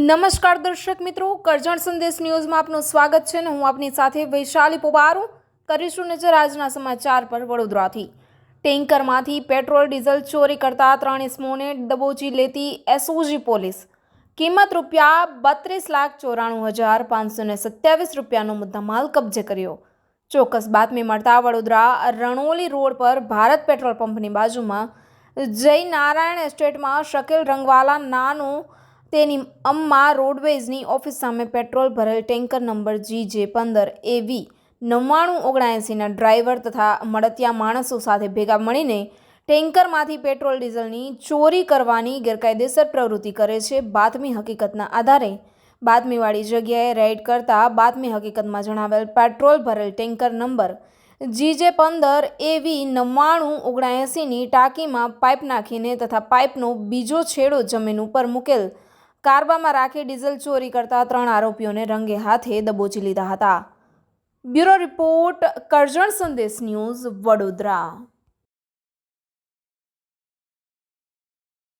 નમસ્કાર દર્શક મિત્રો, કરજણ સંદેશ ન્યૂઝમાં આપનું સ્વાગત છે ને હું આપની સાથે વૈશાલી પોબારું. કરીશું નજર આજના સમાચાર પર વડોદરાથી. ટેન્કરમાંથી પેટ્રોલ, ડીઝલ ચોરી કરતા ત્રણ ઇસમોને દબોચી લેતી એસઓજી પોલીસ. કિંમત રૂપિયા બત્રીસ લાખ ચોરાણું હજાર પાંચસો ને સત્યાવીસ રૂપિયાનો મુદ્દામાલ કબજે કર્યો. ચોક્કસ બાતમી મળતા વડોદરા રણોલી રોડ પર ભારત પેટ્રોલ પંપની બાજુમાં જય નારાયણ એસ્ટેટમાં શકીલ રંગવાલા નાનું તેની અમ્મા રોડવેઝની ઓફિસ સામે પેટ્રોલ ભરેલ ટેન્કર નંબર જી જે પંદર એવી નવ્વાણું ઓગણએંસીના ડ્રાઈવર તથા મળતિયા માણસો સાથે ભેગા મળીને ટેન્કરમાંથી પેટ્રોલ ડીઝલની ચોરી કરવાની ગેરકાયદેસર પ્રવૃત્તિ કરે છે. બાતમી હકીકતના આધારે બાતમીવાળી જગ્યાએ રેડ કરતા બાતમી હકીકતમાં જણાવેલ પેટ્રોલ ભરેલ ટેન્કર નંબર જીજે પંદર એવી નવ્વાણું ઓગણએંસીની ટાંકીમાં પાઇપ નાખીને તથા પાઇપનો બીજો છેડો જમીન ઉપર મૂકેલ કારબામાં રાખી ડીઝલ ચોરી કરતા ત્રણ આરોપીઓને રંગે હાથે દબોચી લીધા હતા. બ્યુરો રિપોર્ટ કરજણ સંદેશ ન્યૂઝ વડોદરા.